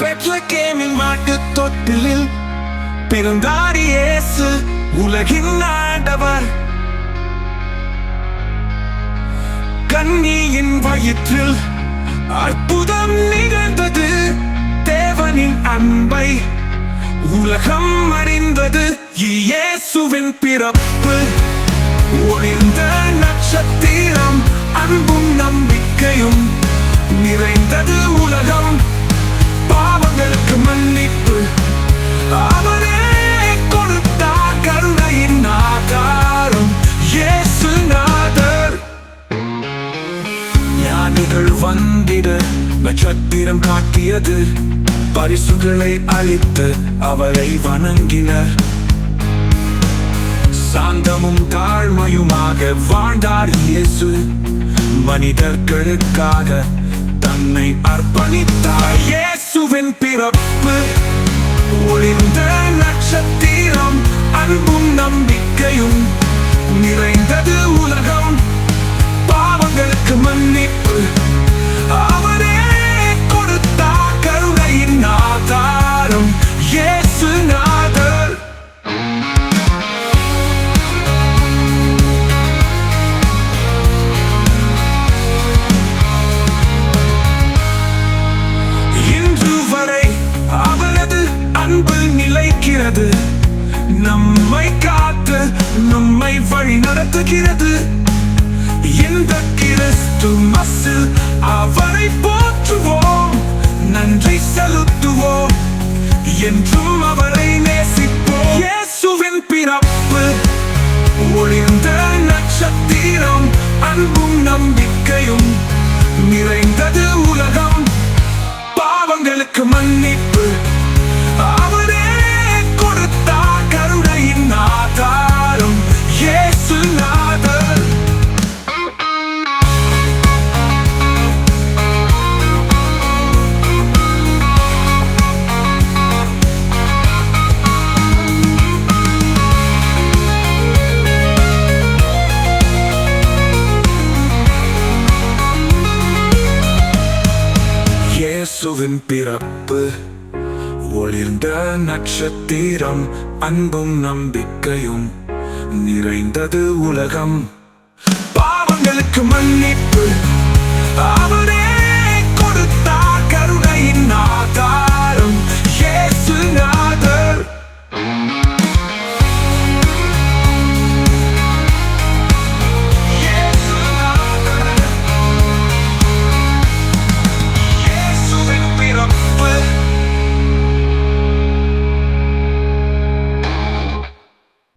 பெத்லகேமின் மாட்டு தொட்டிலில் பிறந்தார் இயேசு உலகின் ஆண்டவர். கண்ணியின் வயிற்றில் அற்புதம் நிகழ்ந்தது. தேவனின் அன்பை உலகம் அறிந்தது. இயேசுவின் பிறப்பு ஒளிர்ந்த நட்சத்திரம் அன்பும் நம்பிக்கையும் நிறைந்தது உலகம். வந்திட நட்சத்திரம் காட்டியது. பரிசுகளை அளித்து அவரை வணங்கினர். சாந்தமும் தாழ்மையுமாக வாழ்ந்தார் இயேசு. மனிதர்களுக்காக தன்னை அர்ப்பணித்தார். இயேசுவின் பிறப்பு நடத்துகிறது இந்த கிறிஸ்து மசு அவரை போற்றுவோம். நன்றி செலுத்துவோம். என்றும் அவரை நேசிப்போம். இயேசுவின் பிறப்பு ஒளிர்ந்த நட்சத்திரம் அன்பும் நம்பிக்கையும் இயேசுவின் பிறப்பு ஒளிர்ந்த நட்சத்திரம் அன்பும் நம்பிக்கையும் நிறைந்தது உலகம். பாவங்களுக்கு மன்னிப்பு